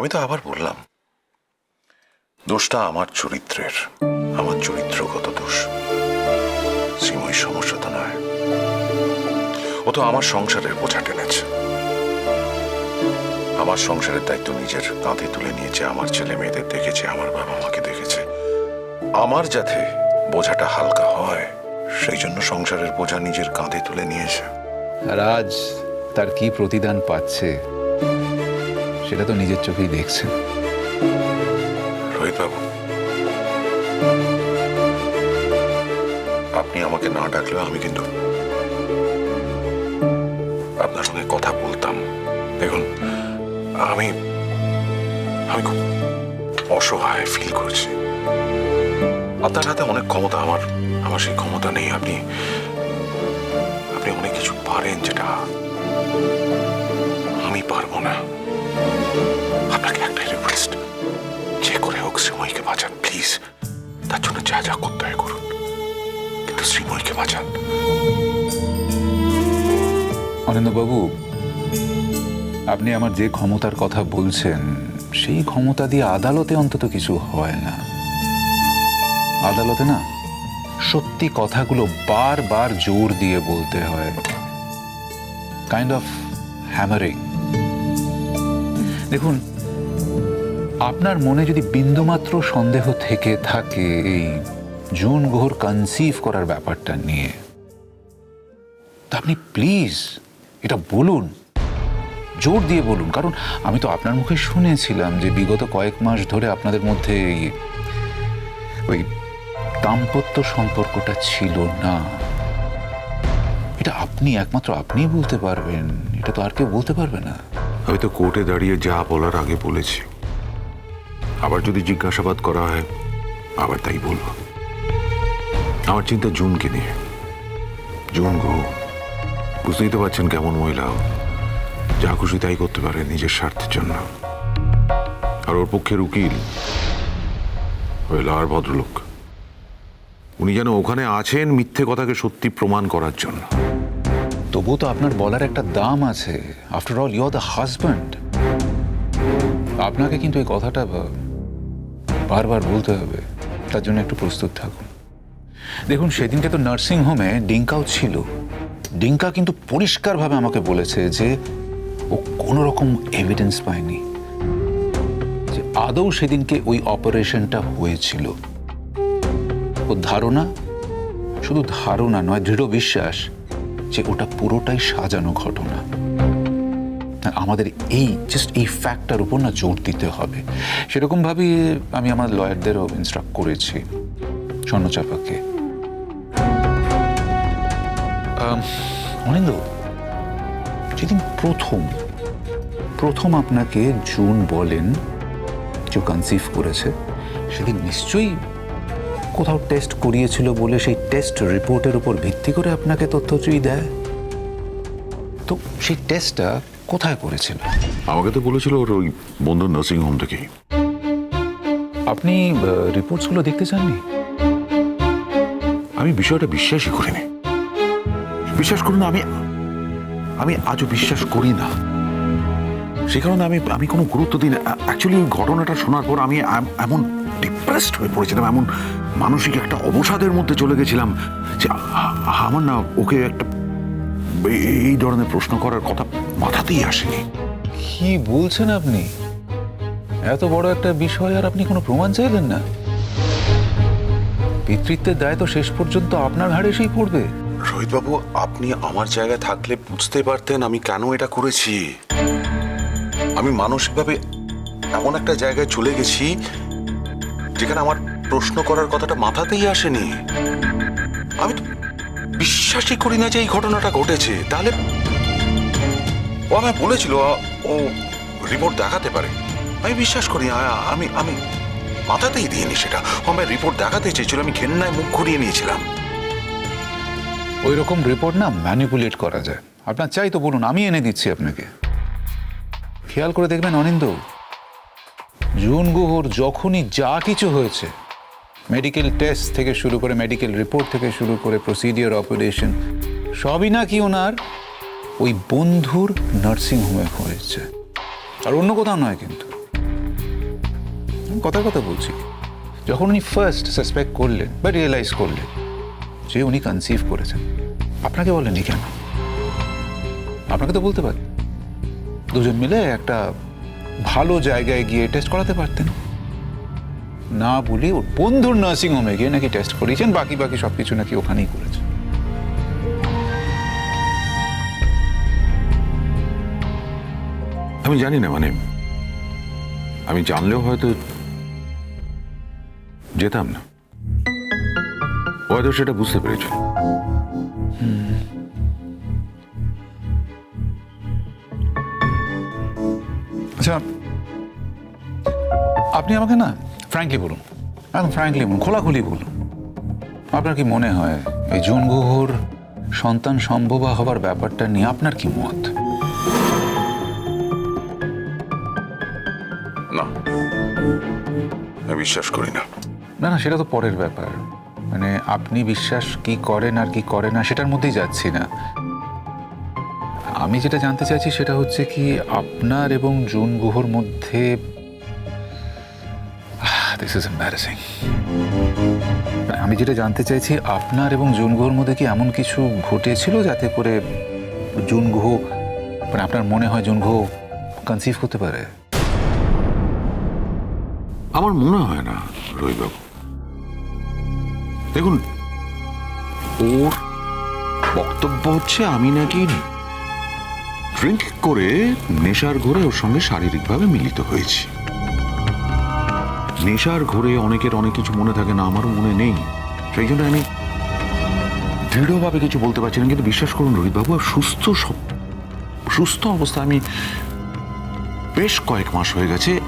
আমি তো আবার বললাম, দোষটা আমার চরিত্রের, আমার চরিত্রগত দোষ। শ্রীময়ীর সমস্যা তো নয়। ও তো আমার সংসারের বোঝা টেনেছে। আমার সংসারের দায়িত্ব নিজের কাঁধে তুলে নিয়েছে, আমার ছেলে মেয়েদের দেখেছে, আমার বাবা মাকে দেখেছে। আমার যাতে বোঝাটা হালকা হয়, সেই জন্য সংসারের বোঝা নিজের কাঁধে তুলে নিয়েছে। আর আজ তার কি প্রতিদান পাচ্ছে? সেটা তো নিজের চোখেই দেখছেন আপনি আমাকে না ডাকলেও আমি কিন্তু আপনার সঙ্গে কথা বলতাম। দেখুন, আমি আমি খুব অসহায় ফিল করছি। আপনার হাতে অনেক ক্ষমতা, আমার আমার সেই ক্ষমতা নেই। আপনি আপনি অনেক কিছু পারেন যেটা আমি পারব না। আপনাকে একটা রিকোয়েস্ট যে করে হোক শ্রীময়ীকে বাঁচান প্লিজ তার জন্য যা যা করতে হয় করুন। কিন্তু শ্রীময়ীকে বাঁচান। অনিন্দবাবু আপনি আমার যে ক্ষমতার কথা বলছেন, সেই ক্ষমতা দিয়ে আদালতে অন্তত কিছু হয় না। আদালতে না, সত্যি কথাগুলো বারবার জোর দিয়ে বলতে হয়। কাইন্ড অফ হ্যামারিং দেখুন, আপনার মনে যদি বিন্দুমাত্র সন্দেহ থেকে থাকে এই জুন গুহর কনসিভ করার ব্যাপারটা নিয়ে, তা আপনি প্লিজ এটা বলুন। জোর দিয়ে বলুন, কারণ আমি তো আপনার মুখে শুনেছিলাম যে বিগত কয়েক মাস ধরে আপনাদের মধ্যে ওই দাম্পত্য সম্পর্কটা ছিল না। এটা আপনি, একমাত্র আপনিই বলতে পারবেন, এটা তো আর কেউ বলতে পারবে না। আমি তো কোর্টে দাঁড়িয়ে যা বলার আগে বলেছি। আবার যদি জিজ্ঞাসাবাদ করা হয়, আবার তাই বলব। আমার চিন্তা জুনকে নিয়ে। জুন গো, বুঝতেই তো পারছেন কেমন মহিলা যা খুশি তাই করতে পারে নিজের স্বার্থের জন্য। আর ওর পক্ষের উকিল হইল আর ভদ্রলোক। উনি যেন ওখানে আছেন মিথ্যে কথাকে সত্যি প্রমাণ করার জন্য। তবুও তো আপনার বলার একটা দাম আছে। After all you are the husband আপনাকে কিন্তু এই কথাটা বারবার বলতে হবে। তার জন্য একটু প্রস্তুত থাকুন। দেখুন, সেদিনকে তো নার্সিং হোমে ডিঙ্কাও ছিল। ডিঙ্কা কিন্তু পরিষ্কারভাবে আমাকে বলেছে যে ও কোনো রকম এভিডেন্স পায়নি। যে আদৌ সেদিনকে ওই অপারেশনটা হয়েছিল। ও ধারণা? শুধু ধারণা নয়, দৃঢ় বিশ্বাস। যে ওটা পুরোটাই সাজানো ঘটনা। আমাদের এই জাস্ট এই ফ্যাক্টটার উপর না জোর দিতে হবে। সেরকমভাবে আমি আমার লয়ারদেরও ইনস্ট্রাক্ট করেছি, স্বর্ণচাপাকে। অনিন্দ, যেদিন প্রথম প্রথম আপনাকে জুন বলেন যে কনসিভ করেছে, সেদিন নিশ্চয়ই কোথাও টেস্ট করিয়েছিল বলে সেই টেস্ট রিপোর্টের উপর ভিত্তি করে আপনাকে তথ্যচুই দেয়? তো সেই টেস্টটা কোথায় করেছিল? আমাকে তো বলেছিল ওর ওই বন্ধু নার্সিং হোম থেকেই। আপনি রিপোর্টসগুলো দেখতে চাননি? আমি বিষয়টা বিশ্বাসই করিনি। বিশ্বাস করুন আমি আমি আজও বিশ্বাস করি না। সে কারণে আমি আমি কোনো গুরুত্ব দিই না। অ্যাকচুয়ালি ওই ঘটনাটা শোনার পর আমি এমন ডিপ্রেসড হয়ে পড়েছিলাম এমন মানসিক একটা অবসাদের মধ্যে চলে গেছিলাম যে আমার না ওকে একটা এই- ধরনের প্রশ্ন করার কথা মাথাতেই আসেনি। কি বলছেন আপনি? এত বড় একটা বিষয় আর আপনি কোনো প্রমাণ চাইলেন না? পিতৃত্বের দায় তো শেষ পর্যন্ত আপনার ঘাড়ে এসেই পড়বে। রোহিত বাবু আপনি আমার জায়গায় থাকলে বুঝতে পারতেন আমি কেন এটা করেছি। আমি মানসিকভাবে এমন একটা জায়গায় চলে গেছি যেখানে আমার প্রশ্ন করার কথাটা মাথাতেই আসেনি। আমি তো বিশ্বাসই করি না যে এই ঘটনাটা ঘটেছে। তাহলে ও আমায় বলেছিল ও রিপোর্ট দেখাতে পারে। আমি বিশ্বাস করি আমি আমি মাথাতেই দিইনি সেটা। ও আমায় রিপোর্ট দেখাতে চেয়েছিল, আমি ঘেন্নায় মুখ ঘুরিয়ে নিয়েছিলাম। ওই রকম রিপোর্ট না ম্যানিপুলেট করা যায়। আপনার চাই তো বলুন, আমি এনে দিচ্ছি আপনাকে। খেয়াল করে দেখবেন অনিন্দ, জুন গুহর যখনই যা কিছু হয়েছে মেডিকেল টেস্ট থেকে শুরু করে মেডিকেল রিপোর্ট থেকে শুরু করে প্রসিডিওর অপারেশন সবই নাকি ওনার ওই বন্ধুর নার্সিং হোমে হয়েছে। আর অন্য কোথাও নয় কিন্তু। কথার কথা বলছি, যখন উনি ফার্স্ট সাসপেক্ট করলেন বা রিয়েলাইজ করলেন যে উনি কনসিভ করেছেন, আপনাকে বলেনি কেন? আপনাকে তো বলতে পারেন দুজন মিলে একটা ভালো জায়গায় গিয়ে টেস্ট করাতে পারতেন। না বলে ওর বন্ধুর নার্সিং হোমে গিয়ে নাকি টেস্ট করিয়েছেন বাকি বাকি সব কিছু নাকি ওখানেই করেছেন। আমি জানি না মানে আমি জানলেও হয়তো যেতাম না। হয়তো সেটা বুঝতে পেরেছ। আচ্ছা আপনি আমাকে না ফ্র্যাঙ্কলি বলুন। একদম ফ্র্যাঙ্কলি বলুন খোলাখুলি বলুন। আপনার কি মনে হয় এই জুন গুহর সন্তান সম্ভব হবার ব্যাপারটা নিয়ে আপনার কি মত? না আমি বিশ্বাস করি না। না না সেটা তো পরের ব্যাপার। মানে আপনি বিশ্বাস কি করেন আর কি করেন না সেটার মধ্যেই যাচ্ছি না। আমি যেটা জানতে চাইছি সেটা হচ্ছে কি আপনার এবং জুন গুহর মধ্যে এম্বারাসিং আমি যেটা জানতে চাইছি, আপনার এবং জুন গুহর মধ্যে কি এমন কিছু ঘটেছিল যাতে করে জুন গুহ মানে আপনার মনে হয় জুন গুহ কনসিভ করতে পারে? আমার মনে হয় না, রবিবাবু। দেখুন, ওর বক্তব্য হচ্ছে, আমি নাকি ড্রিঙ্ক করে নেশার ঘোরে ওর সঙ্গে শারীরিকভাবে মিলিত হয়েছি। নেশার ঘোরে অনেকের অনেক কিছু মনে থাকে না, আমারও মনে নেই। সেই জন্য আমি দৃঢ়ভাবে কিছু বলতে পারছি না, কিন্তু বিশ্বাস করুন, রোহিতবাবু সুস্থ সুস্থ অবস্থায় আমি বেশ কয়েক মাস হয়ে গেছে,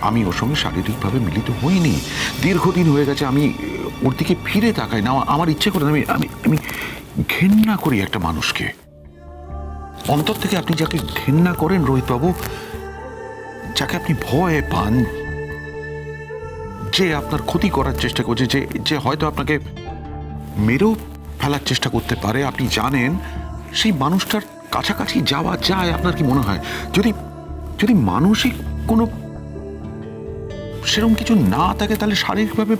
আমি ওর সঙ্গে শারীরিকভাবে মিলিত হইনি। দীর্ঘদিন হয়ে গেছে, আমি ওর দিকে ফিরে তাকাই না, আমার- ইচ্ছে করে আমি আমি আমি ঘেন্না করি একটা মানুষকে। অন্তর থেকে আপনি যাকে ঘেন্না করেন রোহিতবাবু, যাকে আপনি ভয় পান, যে আপনার ক্ষতি করার চেষ্টা করছে, যে যে হয়তো আপনাকে মেরেও ফেলার চেষ্টা করতে পারে, আপনি জানেন, সেই মানুষটার কাছাকাছি যাওয়া যায়, আপনার কি মনে হয়? যদি যদি মানসিক কোনো সেরকম কিছু না থাকে, তাহলে শারীরিকভাবে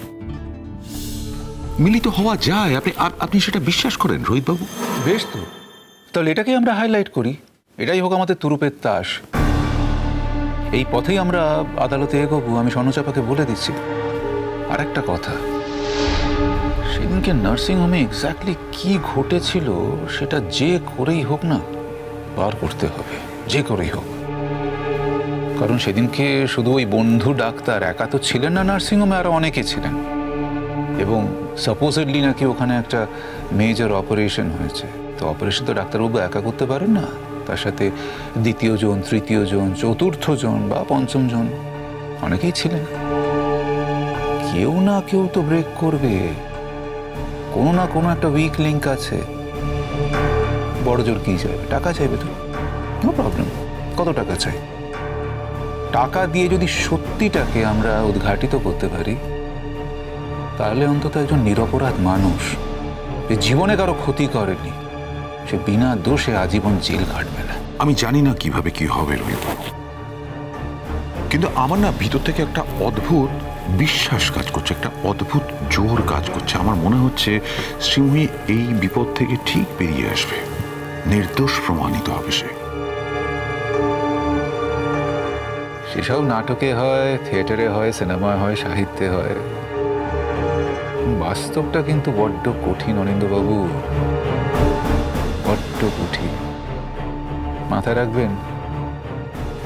মিলিত হওয়া যায়। আপনি আপনি সেটা বিশ্বাস করেন রোহিতবাবু? বেশ তো। তাহলে এটাকেই আমরা হাইলাইট করি। এটাই হোক আমাদের তুরুপের তাস। এই পথেই আমরা আদালতে এগোবো, আমি স্বর্ণচাপাকে বলে দিচ্ছি। আর একটা কথা, সেদিনকে নার্সিংহোমে এক্স্যাক্টলি কি ঘটেছিল সেটা যে করেই হোক না, বার করতে হবে, যে করেই হোক। কারণ সেদিনকে শুধু ওই বন্ধু ডাক্তার একা তো ছিলেন না নার্সিংহোমে আরও অনেকে ছিলেন। এবং সাপোজেডলি নাকি ওখানে একটা মেজর অপারেশন হয়েছে। তো অপারেশন তো ডাক্তারবাবু একা করতে পারেন না। তার সাথে দ্বিতীয় জন, তৃতীয় জন, চতুর্থ জন বা পঞ্চম জন, অনেকেই ছিলেন। কেউ না কেউ তো ব্রেক করবে। কোনো না কোনো একটা উইক লিঙ্ক আছে। বড় জোর কি চাইবে? টাকা চাইবে তো। নো প্রবলেম কত টাকা চাই? টাকা দিয়ে যদি সত্যিটাকে আমরা উদ্ঘাটিত করতে পারি, তাহলে অন্তত একজন নিরপরাধ মানুষ জীবনে কারও ক্ষতি করেনি সে বিনা দোষে আজীবন জেল কাটবে না। আমি জানি না কীভাবে কি হবে রোহিতবাবু কিন্তু আমার না ভিতর থেকে একটা অদ্ভুত বিশ্বাস কাজ করছে একটা অদ্ভুত জোর কাজ করছে। আমার মনে হচ্ছে শ্রীময়ী এই বিপদ থেকে ঠিক বেরিয়ে আসবে। নির্দোষ প্রমাণিত হবে সে। সেসব নাটকে হয় থিয়েটারে হয় সিনেমায় হয় সাহিত্যে হয়। বাস্তবটা কিন্তু বড্ড কঠিন অনিন্দবাবু বড্ড কঠিন মাথায় রাখবেন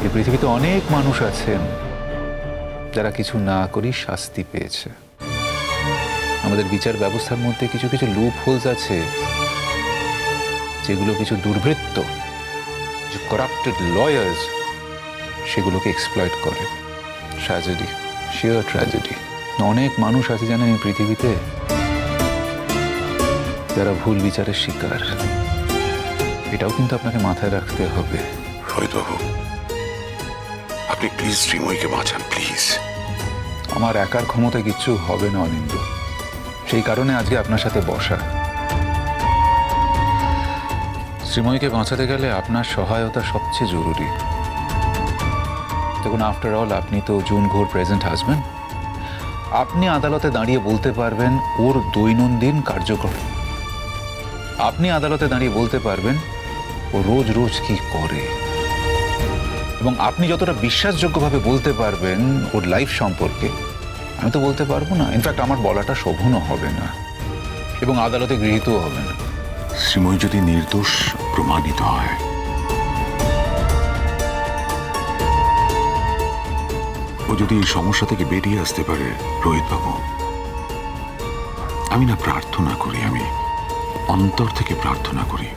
এই পৃথিবীতে অনেক মানুষ আছেন যারা কিছু না করেই শাস্তি পেয়েছে। আমাদের বিচার ব্যবস্থার মধ্যে কিছু কিছু লুপ হোলস আছে, যেগুলো কিছু দুর্বৃত্ত যে করাপ্টেড লয়ার্স সেগুলোকে এক্সপ্লয়েট করে। ট্র্যাজেডি শিওর ট্র্যাজেডি অনেক মানুষ আছে জানেন এই পৃথিবীতে যারা ভুল বিচারের শিকার। এটাও কিন্তু আপনাকে মাথায় রাখতে হবে। রোহিতবাবু আপনি প্লিজ শ্রীময়ীকে বাঁচান প্লিজ আমার একার ক্ষমতা কিচ্ছু হবে না অনিন্দ সেই কারণে আজকে আপনার সাথে বসা। শ্রীময়ীকে বাঁচাতে গেলে আপনার সহায়তা সবচেয়ে জরুরি। দেখুন আফটার অল আপনি তো জুন ঘোর প্রেজেন্ট হাজব্যান্ড আপনি আদালতে দাঁড়িয়ে বলতে পারবেন ওর দৈনন্দিন কার্যক্রম। আপনি আদালতে দাঁড়িয়ে বলতে পারবেন ও রোজ রোজ কি করে? এবং আপনি যতটা বিশ্বাসযোগ্যভাবে বলতে পারবেন ওর লাইফ সম্পর্কে, আমি তো বলতে পারব না। ইনফ্যাক্ট আমার বলাটা শোভনও হবে না, এবং আদালতে গৃহীতও হবে না। শ্রীময় যদি নির্দোষ প্রমাণিত হয়। ও যদি এই সমস্যা থেকে বেরিয়ে আসতে পারে, রোহিত বাবু, আমি না প্রার্থনা করি, আমি অন্তর থেকে প্রার্থনা করি।